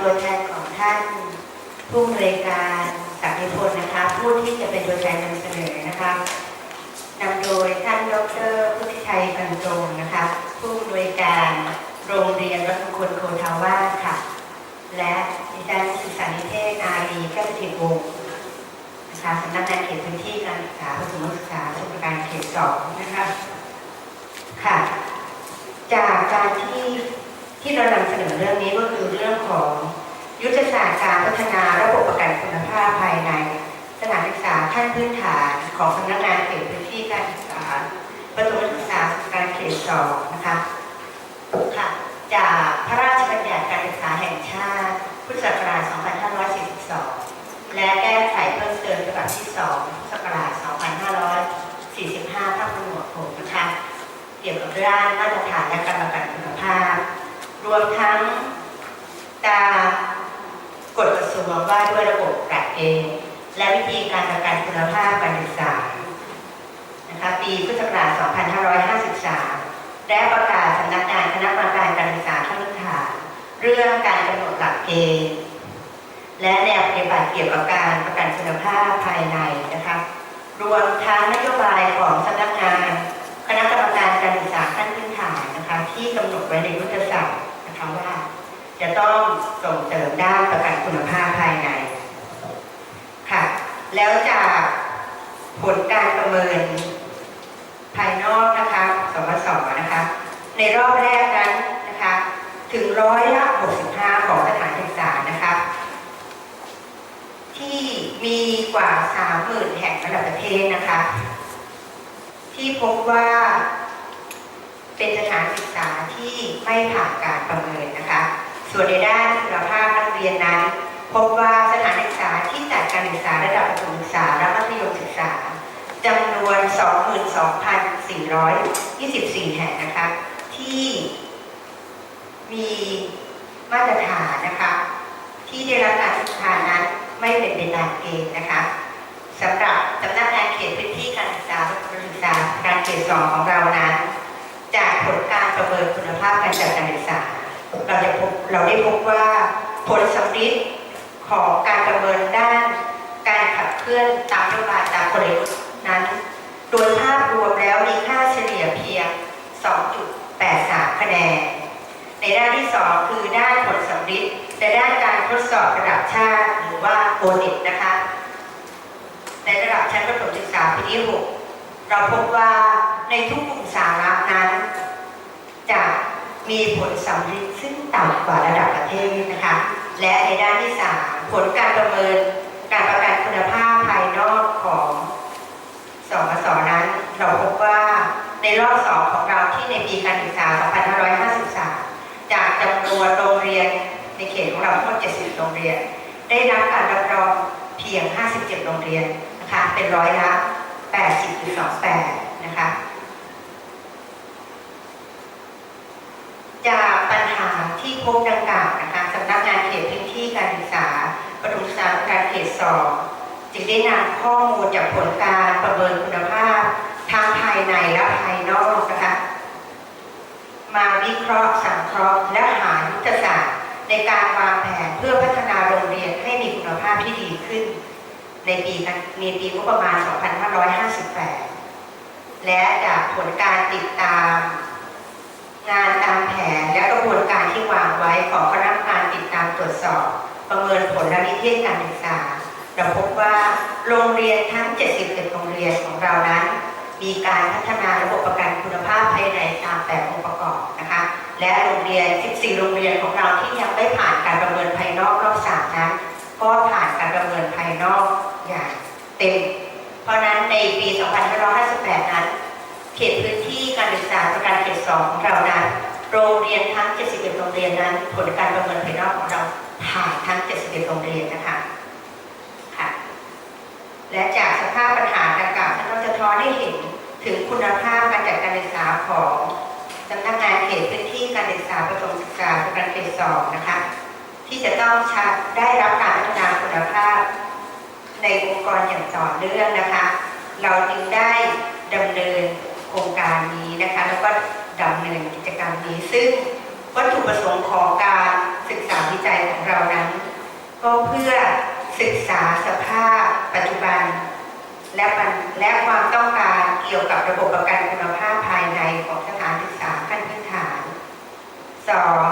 ตัวแทนของท่านผู้บริการสักนิพนธ์นะคะ ผู้ที่จะเป็นตัวแทนนำเสนอนะคะนำโดยท่านดรพุทธิชัยบรรจงนะคะ ผู้บริการโรงเรียนวัดมงคลโคทาวาค่ะ และดิฉันศึกษานิเทศอารีแก้วสถิตวงศ์นะคะสำนักงานเขตพื้นที่การศึกษาประถมศึกษาสมุทรราการเขตสองนะคะค่ะ จากการที่ ที่เรานำเสนอเรื่องนี้ก็คือเรื่องของยุทธศาสตร์การพัฒนาระบบประกันคุณภาพภายใน สถานศึกษาขั้นพื้นฐานของสำนักงานเขตพื้นที่การศึกษาประถมศึกษาการเขตสองนะคะค่ะจากพระราชบัญญัติการศึกษาแห่งชาติพุทธศักราช 2542 และแก้ไขเพิ่มเติมฉบับที่2พุทธศักราช 2545ภาคหมวด6นะคะ เกี่ยวกับด้านมาตรฐานและการประกันคุณภาพ รวมทั้งตามกฎกระทรวงว่าด้วยระบบหลักเกณฑ์และวิธีการประกันคุณภาพการศึกษานะคะปีพุทธศักราช 2553และประกาศสำนักงานคณะกรรมการการศึกษาขั้นพื้นฐานเรื่องการกำหนดหลักเกณฑ์และแนวปฏิบัติเกี่ยวกับการประกันคุณภาพภายในนะคะรวมทั้งนโยบายของสำนักงาน คณะกรรมการการศึกษาขั้นพื้นฐานนะคะที่กำหนดไว้ในยุทธศาสตร์ นะคะว่า จะต้องส่งเสริมด้านประกันคุณภาพภายในค่ะ แล้วจากผลการประเมินภายนอกนะคะสมสนะคะ ในรอบแรกนั้นนะคะ ถึงร้อยละ65 ของสถานศึกษานะคะ ที่มีกว่า 30,000 แห่งระดับประเทศนะคะ ที่พบว่า เป็นสถานศึกษาที่ไม่ผ่านการประเมินนะคะ ส่วนในด้านคุณภาพนักเรียนนั้น พบว่าสถานศึกษาที่จัดการศึกษาระดับประถมศึกษาและมัธยมศึกษาจำนวน 22,424 แห่งนะคะ ที่มีมาตรฐานนะคะ ที่ได้รับการศึกษานั้นไม่เป็นไปตามเกณฑ์นะคะสำหรับสำนักงานเขตพื้นที่การศึกษาปรศึกษาการเขตสองของเรานั้น จากผลการประเมินคุณภาพการจัดการศึกษา เราจะพบเราได้พบว่าผลสำลิดของการประเมินด้าน การขับเคลื่อนตามนโยบายตามกลยุทธ์นั้น โดยภาพรวมแล้วมีค่าเฉลี่ยเพียง 2.83 คะแนน ในด้านที่ 2 คือด้านผลสำลิดและด้านการทดสอบระดับชาติหรือว่าโอเน็ตนะคะ ในระดับชั้นประถมศึกษาปีที่ 6 เราพบว่า ในทุกกลุ่มสาระนั้น จะมีผลสำลิดซึ่งต่ำกว่าระดับประเทศนะคะ และในด้านที่3ผลการประเมินการประกันคุณภาพภายนอกของสมสนั้น เราพบว่าในรอบสองของเราที่ในปีการศึกษา 2553 จากจำนวนโรงเรียนในเขตของเราทั้งหมด 70 โรงเรียน ได้รับการรับรองเพียง 57 โรงเรียนนะคะเป็นร้อยละ80.28 นะคะ จากปัญหาที่พบดังกล่าวนะคะสำนักงานเข ตพื้นที่การศึกษาประถมศึกษาการเขตสองจึงได้นำข้อมูลจากผลการประเมินคุณภาพทั้งภายในและภายนอกนะคะมาวิเคราะห์สังเคราะห์และหายุทธศาสตร์ในการวางแผนเพื่อพัฒนาโรงเรียนให้มีคุณภาพที่ดีขึ้น ในปีในปีงบประมาณ 2558 และจากผลการติดตาม งานตามแผนและกระบวนการที่วางไว้ของคณะกรรมการติดตามตรวจสอบ ประเมินผลและนิเทศการศึกษาเราพบว่าโรงเรียนทั้ง71โรงเรียนของเรานั้น มีการพัฒนาระบบประกันคุณภาพภายในตามแบบองค์ประกอบนะคะ และโรงเรียน 14 โรงเรียนของเราที่ยังไม่ผ่านการประเมินภายนอกรอบสามนั้น ก็ผ่านการประเมินภายนอกอย่างเต็ม เพราะนั้นในปี 2558 นั้น เขตพื้นที่การศึกษาประการเขตสองของเรานั้น โรงเรียนทั้ง 71 โรงเรียนนั้น ผลการประเมินภายนอกของเราผ่านทั้ง 71 โรงเรียนนะคะค่ะและจากสภาพปัญหาดังกล่าวท่านก็จะท้อนให้เห็นถึงคุณภาพการจัดการศึกษาของสำนักงานเขตพื้นที่การศึกษาประถมศึกษาประการเขตสองนะคะ ที่จะต้องชัดได้รับการพัฒนาคุณภาพ ในองค์กรอย่างต่อเนื่องนะคะ เราจึงได้ดำเนิน ก็ดำเนินกิจกรรมนี้ ซึ่งวัตถุประสงค์ของการศึกษาวิจัยของเรานั้น ก็เพื่อศึกษาสภาพปัจจุบัน และปัญและความต้องการเกี่ยวกับระบบประกันคุณภาพภายในของสถานศึกษาขั้นพื้นฐานสอง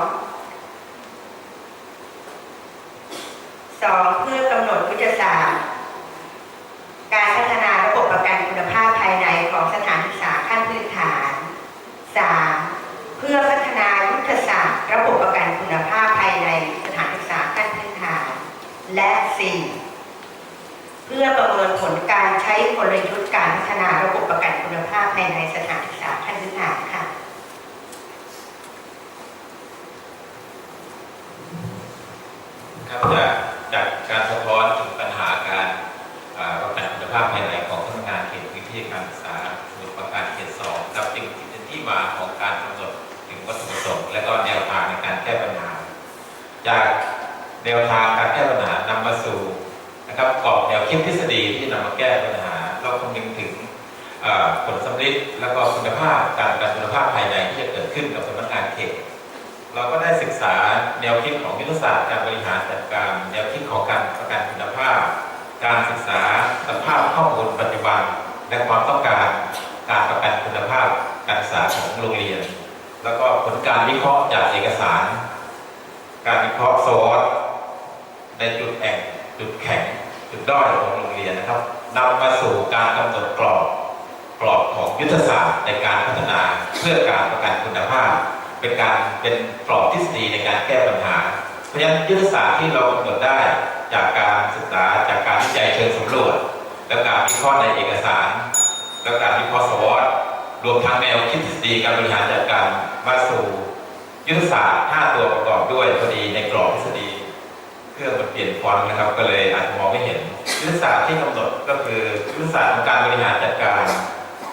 สองเพื่อกำหนดยุทธศาสตร์การพัฒนาระบบประกันคุณภาพภายในของสถานศึกษาขั้นพื้นฐาน 3. เพื่อพัฒนายุทธศาสตร์ ระบบประกันคุณภาพภายในสถานศึกษาขั้นพื้นฐาน และ 4. เพื่อประเมินผลการใช้กลยุทธ์การพัฒนาระบบประกันคุณภาพภายในสถานศึกษาขั้นพื้นฐานค่ะครับจากจากการสะท้อนถึงปัญหาการ ผลสำลิดและก็คุณภาพการกันคุณภาพภายในที่จะเกิดขึ้นกับสำนักงานเขตเราก็ได้ศึกษาแนวคิดของยุทธศาสตร์การบริหารจัดการแนวคิดของการประกันคุณภาพ การศึกษาสภาพข้อมูลปัจจุบัน และความต้องการการประกันคุณภาพการศึกษาของโรงเรียน แล้วก็ผลการวิเคราะห์จากเอกสาร การวิเคราะห์โซอสในจุดแอ่งจุดแข็งจุดด้อยของโรงเรียนนะครับนำมาสู่การกำหนดกรอบ กรอบของยุทธศาสตร์ในการพัฒนาเพื่อการประกันคุณภาพ เป็นการเป็นกรอบทฤษฎีในการแก้ปัญหา เพราะฉะนั้นยุทธศาสตร์ที่เรากำหนดได้จากการศึกษาจากการวิจัยเชิงสำรวจ และการวิเคราะห์ในเอกสาร และการวิเคราะห์สวอตรวมทั้งแนวคิดทฤษฎีการบริหารจัดการมาสู่ยุทธศาสตร์ 5 ตัวประกอบด้วยพอดีในกรอบทฤษฎีเครื่องมันเปลี่ยนฟอนต์นะครับ ก็เลยอาจจะมองไม่เห็นยุทธศาสตร์ที่กำหนดก็คือยุทธศาสตร์ของการบริหารจัดการ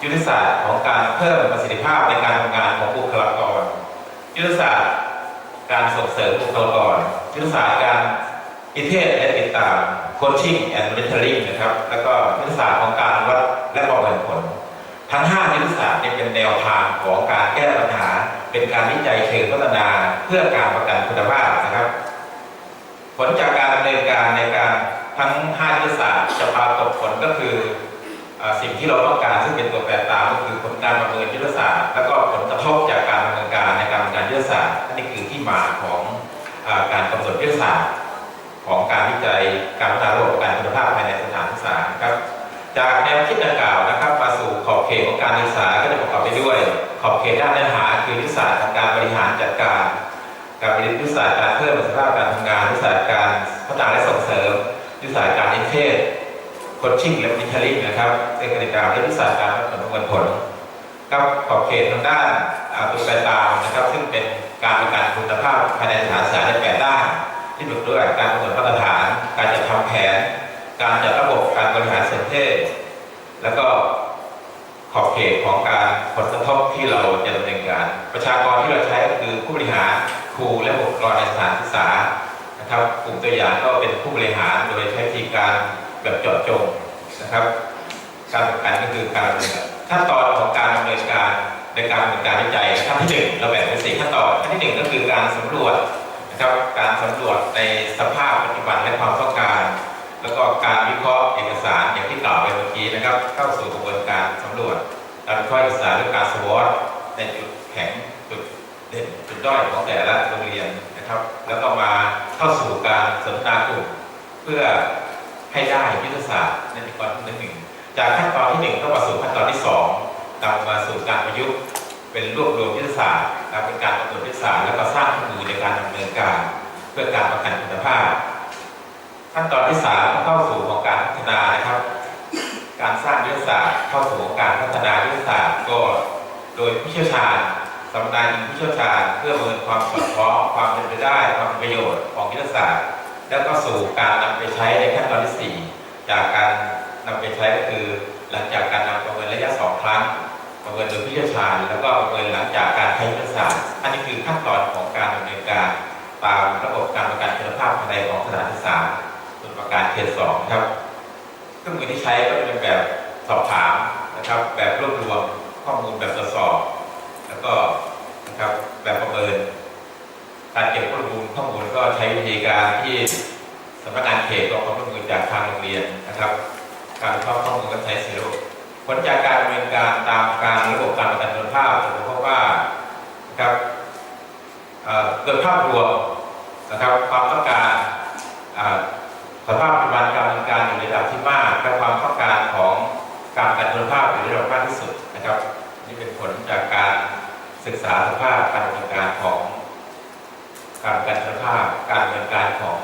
ยุทธศาสตร์ของการเพิ่มประสิทธิภาพในการทำงานของบุคลากร ยุทธศาสตร์การส่งเสริมบุคลากร ยุทธศาสตร์การอิเทศและติดตาม coaching and mentoring นะครับ แล้วก็ยุทธศาสตร์ของการวัดและประเมินผล ทั้ง 5 ยุทธศาสตร์เนี่ยเป็นแนวทางของการแก้ปัญหา เป็นการวิจัยเชิงพัฒนาเพื่อการประกันคุณภาพนะครับ ผลจากการดำเนินการในการทั้ง 5 ยุทธศาสตร์จะปรากฏผลก็คือ สิ่งที่เราต้องการซึ่งเป็นตัวแปรตามก็คือผลการประเมินยุทธศาสตร์ แล้วก็ผลกระทบจากการดำเนินการในการดำเนินการยุทธศาสตร์นนี้คือที่มาของอการกำหนดยุทธศาสตร์ ของการวิจัยการพัฒนาระบบประกันคุณภาพภายในสถานศึกษาครับจากแนวคิดดังกล่าวนะครับมาสู่ขอบเขตของการศึกษาก็จะประกอบไปด้วย ขอบเขตด้านเนื้อหาคือยุทธศาสตร์ทางการบริหารจัดการ การบริหารยุทธศาสตร์การเพิ่มประสิทธิภาพการทำงานยุทธศาสตร์การพัฒนาและส่งเสริมยุทธศาสตร์การนิเทศ โคชชิ่งและมิทลิงนะครับเป็นกติกาและยุทธศาสตร์การประมินผลกับขอบเขตทางด้านอาตัวแปตามนะครับ ซึ่งเป็นการประกันคุณภาพภายในสถานศึกษาในแปดด้าน ที่ประกอบด้วยการกำหนดมาตรฐาน การจัดทำแผน การจัดระบบการบริหารส่วนเทศ แล้วก็ขอบเขตของการผลกระทบที่เราจะดำเนินการ ประชากรที่เราใช้ก็คือผู้บริหารครูและบุคลากรในสถานศึกษานะครับกลุ่มตัวอย่างก็เป็นผู้บริหารโดยใช้วิธีการ แบบเจาะจงนะครับ การประกันก็คือการขั้นตอนของการดำเนินการในการดำเนินการวิจัยขั้นที่หนึ่งเราแบ่งเป็นสี่ขั้นตอนขั้นที่หนึ่งก็คือการสำรวจนะครับการสำรวจในสภาพปัจจุบันและความต้องการ แล้วก็การวิเคราะห์เอกสารอย่างที่กล่าวไปเมื่อกี้นะครับ เข้าสู่กระบวนการสำรวจการวิเคราะห์เอกสารและการสวอตในจุดแข็งจุดเด่นจุดด้อยของแต่ละโรงเรียนนะครับ แล้วก็มาเข้าสู่การสนทนากลุ่มเพื่อ ให้ได้ยุทธศาสตร์ในตอนที่หนึ่งจากขั้นตอนที่หนึ่งก็มาสู่ขั้นตอนที่สองนำมาสู่การประยุกต์เป็นรวบรวมยุทธศาสตร์นะครับเป็นการกำหนดยุทธศาสตร์แล้วก็สร้างเครื่อมือในการดำเนินการ เพื่อการประกันคุณภาพ ขั้นตอนที่สามเข้าสู่ของการพัฒนานะครับ การสร้างยุทธศาสตร์เข้าสู่ของการพัฒนายุทธศาสตร์ก็โดยผู้เชี่ยวชาญสัมมนาอิงผู้เชี่ยวชาญเพื่อเมินความสอดคล้องความเป็นไปได้ความประโยชน์ของยุทธศาสตร์ แล้วก็สู่การนำไปใช้ในขั้นตอนที่สี่จากการนำไปใช้ก็คือ หลังจากการนำประเมินระยะสองครั้งประเมินโดยผู้เชี่ยวชาญแล้วก็ประเมินหลังจากการใช้ยุทธศาสตร์อันนี้คือขั้นตอนของการดำเนินการตามระบบการประกันคุณภาพภายในของสถานศึกษาส่วนประการเขตสองครับเครื่องมือที่ใช้ก็จะเป็นแบบสอบถามนะครับ แบบรวบรวมข้อมูลแบบตรวจสอบ แล้วก็นะครับแบบประเมิน การเก็บข้อมูลข้อมูลก็ใช้วิธีการที่สำนักงานเขตก็ขอข้อมูลจากทางโรงเรียนนะครับ การวิเคราะห์ข้อมูลก็ใช้สี่ระบบผลจากการดำเนินการตามการระบบการประกันคุณภาพจะพบว่านะครับเอ่อโดยภาพรวมนะครับความต้องการอ่าสภาพปัจจุบันการดำเนินการอยู่ในระดับที่มากและความต้องการของการประกันคุณภาพอยู่ในระดับมากที่สุดนะครับ นี่เป็นผลจากการศึกษาสภาพการดำเนินการของ การประกันคุณภาพการดำเนินการของ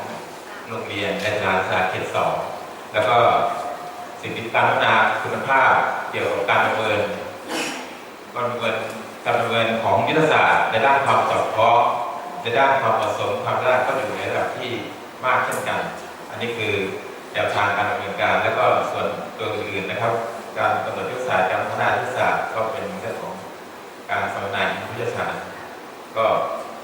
โรงเรียนในสถานศึกษาเขตสองแล้วก็สิ่งที่การพัฒนาคุณภาพเกี่ยวกับการประเมินการประเมินการประเมินของยุทธศาสตร์ในด้านความสอดคล้องในด้านความเหมาะสมความได้ก็อยู่ในระดับที่มากเช่นกัน อันนี้คือแนวทางการดำเนินการ แล้วก็ส่วนตัวอื่นๆนะครับ การกำหนดยุทธศาสตร์การพัฒนายุทธศาสตร์ก็เป็นเรื่องของการสัมมนายุทธศาสตร์ก็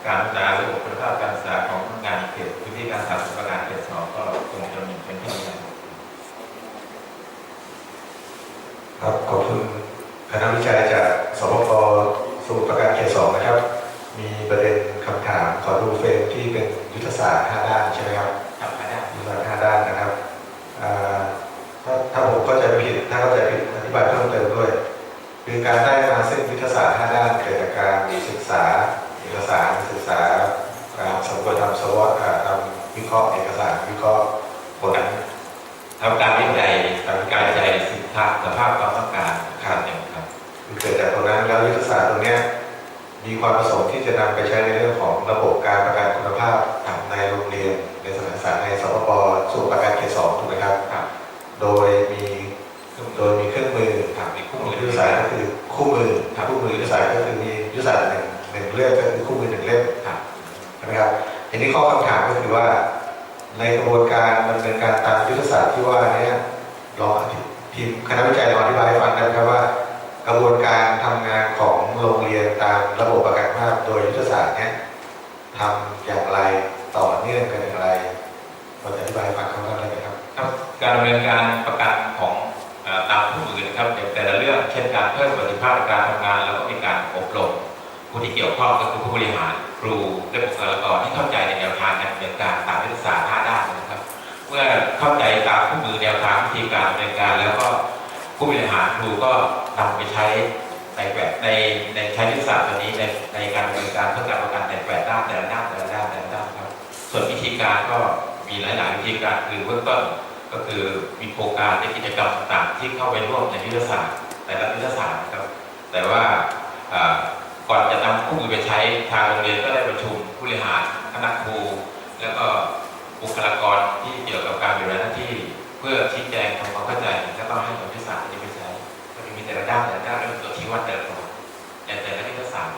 การพัฒนาระบบคุณภาพการศึกษาของงานเขตพื้นที่การศึกษาส่วนประการเขตสองก็คงจะมีเป็นเท่านี้ครับ ครับขอบคุณ คณะวิจัยจากสปปสมุทรปราการเขตสองนะครับ มีประเด็นคำถามขอดูเฟรมที่เป็นยุทธศาสตร์5ด้านใช่ไหมครับครับอาจารย์ยุทธศาสตร์5ด้านนะครับอ่าถ้าถ้าผมเข้าใจไม่ผิดถ้าเข้าใจผิดอธิบายเพิ่มเติมด้วย คือการได้มาซึ่งยุทธศาสตร์5ด้านเกิดจากการศึกษาเอกสารศึกษาการสำรวจทำสวอตอ่าทำวิเคราะห์เอกสารวิเคราะห์ผลทำการวิจัยทำการวิจัยสินค้าสภาพความต้องการครับ เนี่ยครับคือเกิดจากตรงนั้นแล้วยุทธศาสตร์ตรงนี้มีความประสงค์ที่จะนำไปใช้ในเรื่องของระบบการประกันคุณภาพในโรงเรียน ในสถานศึกษาในสปปส่ประกันเขตสองถูกไหมครับ โดยมีโดยมีเครื่องมือครับมีคู่มือยุทธศาสตร์ก็คือคู่มือคู่มือยุทธศาสตร์ก็คือมียุทธศาสตร์หนึ่งหนึ่งเล่มก็คือคู่มือหนึ่งเล่มครับใช่ไหมครับทีนี้ข้อคำถามก็คือว่า ในกระบวนการดำเนินการตามยุทธศาสตร์ที่ว่านี้ลองอธิทีมคณะวิจัยลองอธิบายให้ฟังได้ไหมครับว่า ระบวนการทำงานของโรงเรียนตามระบบประกันภาพโดยยุทธศาสตร์เนี้ยทำอย่างไรต่อเนื่องกันอย่างไรพอจะอธิบายฟังคร่าวๆได้ไหมครับครับการดำเนินการประกันของอตามคู่มือนะครับแต่ละเรื่องเช่นการเพิ่มประสิทธิภาพการทำงาน แล้วก็มีการอบรมผู้ที่เกี่ยวข้องก็คือผู้บริหารครูและบุคลากรที่เข้าใจในแนวทางการดำเนินการตามยุทธศาสตร์5ด้านนะครับ เมื่อเข้าใจตามคู่มือแนวทางวิธีการดำเนินการแล้วก็ ผู้บริหารครูก็นำไปใช้ในแบบในในใช้ยุทธศาสตร์ตัวนี้ในในการดำเนินการเพื่อการประกันในแปดด้านแต่ละด้านแต่ละด้านแต่ละด้านครับ ส่วนวิธีการก็มีหลาย ๆ วิธีการคือเบื้องต้นก็คือมีโครงการในกิจกรรมต่างๆที่เข้าไปร่วมในยุทธศาสตร์แต่ละยุทธศาสตร์ครับ แต่ว่าก่อนจะนำคู่มือไปใช้ทางโรงเรียนก็ได้ประชุมผู้บริหารคณะครู แล้วก็บุคลากรที่เกี่ยวกับการปฏิบัติหน้าที่ เพื่อชี้แจงทำความเข้าใจแล้วก็ให้ยุทธศาสตร์ที่ไปใช้ ก็จะมีแต่ละด้านแต่ละด้านแล้วมีตัวชี้วัดแต่ละตัวแต่แต่ละยุทธศาสตร์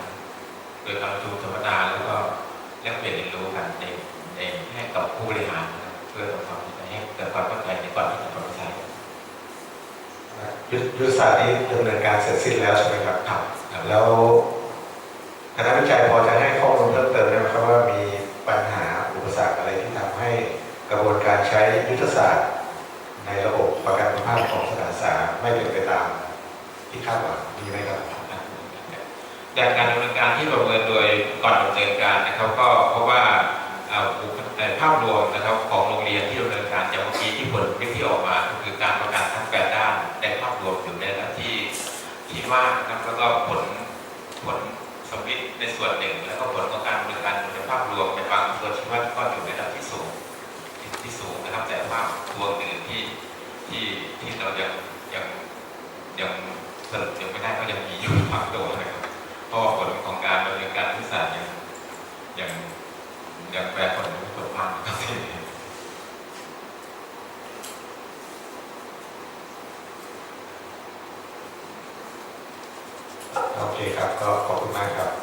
โดยการประชุมสัมมนาแล้วก็แลกเปลี่ยนเรียนรู้กันในในให้กับผู้บริหารนะครับเพื่อทำความเข้าใจให้เกิดความเข้าใจในก่อนที่จะนำไปใช้ยุทธยุทธศาสตร์นี้ดำเนินการเสร็จสิ้นแล้วใช่ไหมครับครับครับแล้วคณะวิจัยพอจะให้ข้อมูลเพิ่มเติมได้ไหมครับว่ามีปัญหาอุปสรรคอะไรที่ทำให้กระบวนการใช้ยุทธศาสตร์ ในระบบประกันคุณภาพของสถานศึกษาไม่เป็นไปตามที่คาดหวังมีไหมครับจากการดำเนินการที่ประเมินโดยก่อนดำเนินการนะครับ ก็เพราะว่าภาพรวมนะครับของโรงเรียนที่ดำเนินการจากเมื่อกี้ที่ผลวิที่ออกมาก็คือการประกันทั้งแปดด้านในภาพรวมอยู่ในระดับที่ที่มากนะครับแล้วก็ผลผลสมมิตในส่วนหนึ่ง แล้วก็ผลของการดำเนินการในภาพรวมในบางตัวนชี้วัดก็อยู่ใน ที่สูงนะครับแต่ภาพรวมอื่นที่ที่ที่เรายังยังยังสรุปยังไม่ได้ก็ยังมีอยู่บางตัวนะครับเพราะว่าผลของการดำเนินการวิสัยยังยังยังแปรผลไม่ผลมากนะครับที่โอเคครับก็ขอบคุณมากครับ